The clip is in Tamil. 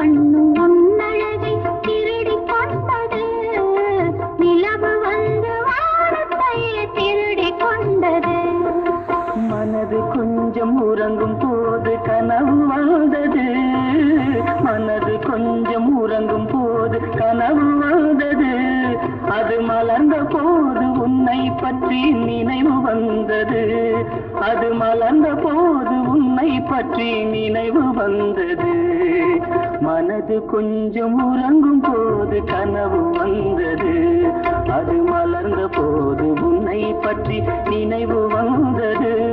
கண்ணும் உன்னழகை திருடி கொண்டது. நிலவு வந்து வானத்தையே திருடி கொண்டது. மனது கொஞ்சம் உறங்கும் போது கனவு வந்தது. மனது கொஞ்சம் உறங்கும் போது கனவு வந்தது. அது மலர்ந்த போது உன்னை பற்றி நினைவு வந்தது. அது மலர்ந்த போது உன்னை பற்றி நினைவு வந்தது. மனது கொஞ்சம் உறங்கும் போது கனவு வந்தது. அது மலர்ந்த போது உன்னை பற்றி நினைவு வந்தது.